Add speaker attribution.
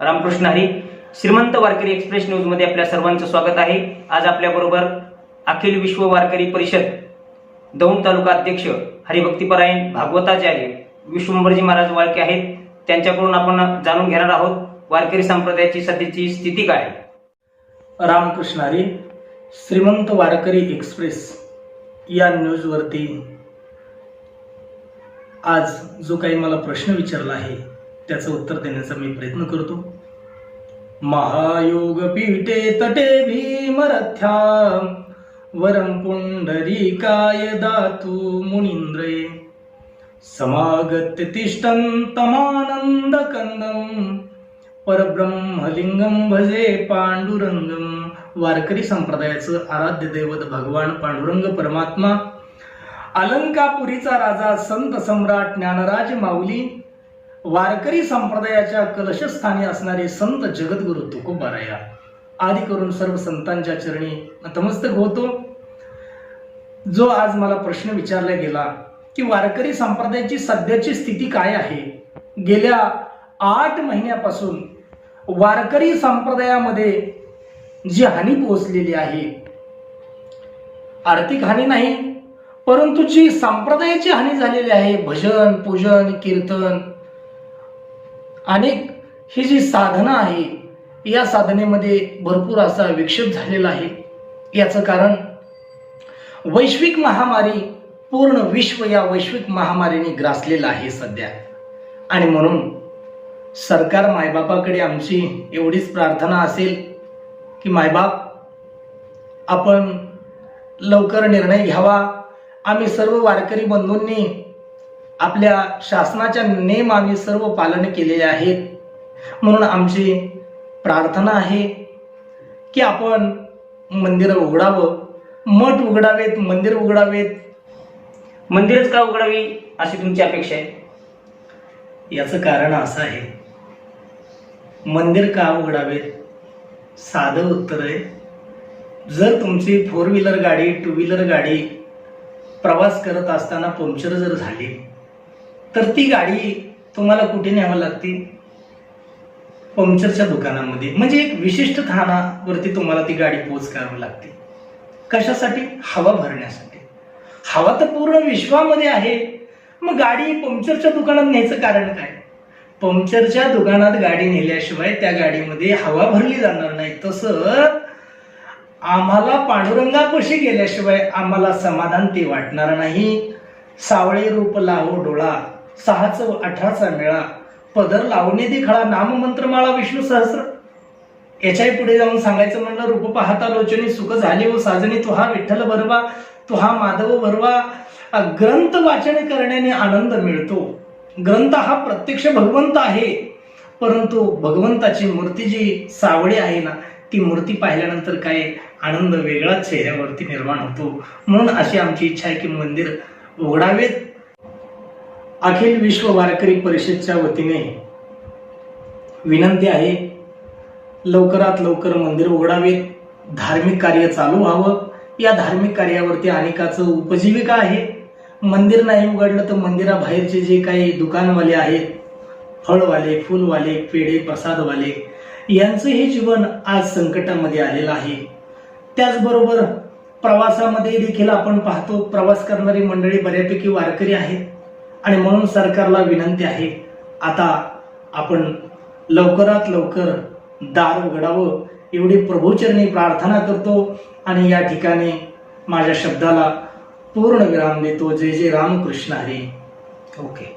Speaker 1: रामकृष्ण हरी श्रीमंत वारकरी एक्सप्रेस न्यूजमध्ये आपल्या सर्वांचं स्वागत आहे. आज आपल्या बरोबर अखिल विश्व वारकरी परिषद दौंड तालुका अध्यक्ष हरिभक्तीपरायण भागवताचार्य विश्वंभरजी महाराज वाळके आहेत. त्यांच्याकडून आपण जाणून घेणार आहोत वारकरी संप्रदायाची सध्याची स्थिती काय
Speaker 2: रामकृष्ण हरी श्रीमंत वारकरी एक्सप्रेस या न्यूजवरती आज जो काही मला प्रश्न विचारला आहे त्याचं उत्तर देण्याचा मी प्रयत्न करतो. महायोग पीठे तटे भीमरथ्या वरं पुंडरीकाय दातु मुनिंद्रे. समागत्य तिष्ठन्तमानंद कंदम परब्रह्मलिंगम भजे पांडुरंगम. वारकरी संप्रदायाचं आराध्य दैवत भगवान पांडुरंग परमात्मा अलंकापुरीचा राजा संत सम्राट ज्ञानराज माऊली वारकरी संप्रदायाच्या कलशस्थानी असणारे संत जगद्गुरु तुकोबाराया. आदी करून सर्व संतांच्या चरणी नतमस्तक होतो. जो आज मला प्रश्न विचारला गेला की वारकरी संप्रदायाची सध्याची स्थिती काय आहे? गेल्या आठ महिन्यापासून वारकरी संप्रदायामध्ये जी हानी पोहोचलेली आहे आर्थिक हानी नाही परंतु जी संप्रदायाची हानी झालेली आहे भजन पूजन कीर्तन अनेक ही जी साधना आहे या साधनेमध्ये भरपूर असा विक्षेप झालेला आहे. याचं कारण वैश्विक महामारी पूर्ण विश्व या वैश्विक महामारीने ग्रासलेलं आहे सध्या. आणि म्हणून सरकार मायबापाकडे आमची एवढीच प्रार्थना असेल की मायबाप आपण लवकर निर्णय घ्यावा. आम्ही सर्व वारकरी बंधूंनी आपल्या शासनाच्या नेम आम्ही सर्व पालन केलेले आहेत. म्हणून आमची प्रार्थना आहे की आपण मंदिरं उघडावं. मठ उघडावेत मंदिर उघडावेत.
Speaker 1: मंदिरच का उघडावी अशी तुमची अपेक्षा आहे?
Speaker 2: याचं कारण असं आहे. मंदिर का उघडावेत? साधं उत्तर आहे. जर तुमची फोर व्हीलर गाडी टू व्हीलर गाडी प्रवास करत असताना पंक्चर जर झाली तर ती गाडी तुम्हाला कुठे न्यावं लागते पंक्चरच्या दुकानामध्ये. म्हणजे एक विशिष्ट स्थानावरती तुम्हाला ती गाडी पोच करावी लागते. कशासाठी? हवा भरण्यासाठी. हवा तर पूर्ण विश्वामध्ये आहे. मग गाडी पंक्चरच्या दुकानात न्यायचं कारण काय? पंक्चरच्या दुकानात गाडी नेल्याशिवाय त्या गाडीमध्ये हवा भरली जाणार नाही. तसं आम्हाला पांडुरंगापाशी गेल्याशिवाय आम्हाला समाधान ते वाटणार नाही. सावळे रूप लावो डोळा. सहाच अठराचा मेळा. पदर लावणे दे खळा नाममंत्रमाळा विष्णू सहस्र. याच्याही पुढे जाऊन सांगायचं म्हणलं रूप पाहता लोचनी सुख झाले व साजनी तो हा विठ्ठल भरवा तो हा माधव भरवा ग्रंथ वाचन करण्याने आनंद मिळतो. ग्रंथ हा प्रत्यक्ष भगवंत आहे. परंतु भगवंताची मूर्ती जी सावळी आहे ना ती मूर्ती पाहिल्यानंतर काय आनंद वेगळाच चेहऱ्यावरती निर्माण होतो. म्हणून अशी आमची इच्छा आहे की मंदिर उघडावेत. अखिल विश्व वारकरी परिषदच्या वतीने विनंती आहे लवकरात लवकर मंदिर उघडावेत. धार्मिक कार्य चालू व्हावं. या धार्मिक कार्यावरती अनेकाचं उपजीविका आहे. मंदिर नाही उघडलं तर मंदिराबाहेरचे जे काही दुकानवाले आहेत फळवाले फुलवाले पेढे प्रसादवाले यांचंही जीवन आज संकटामध्ये आलेलं आहे. त्याचबरोबर प्रवासामध्ये देखील आपण पाहतो प्रवास करणारी मंडळी बऱ्यापैकी वारकरी आहेत. आणि म्हणून सरकारला विनंती आहे आता आपण लवकरात लवकर दार उघडावं एवढी प्रभूचरणी प्रार्थना करतो आणि या ठिकाणी माझ्या शब्दाला पूर्ण विराम देतो. जय जय रामकृष्ण हरी. ओके.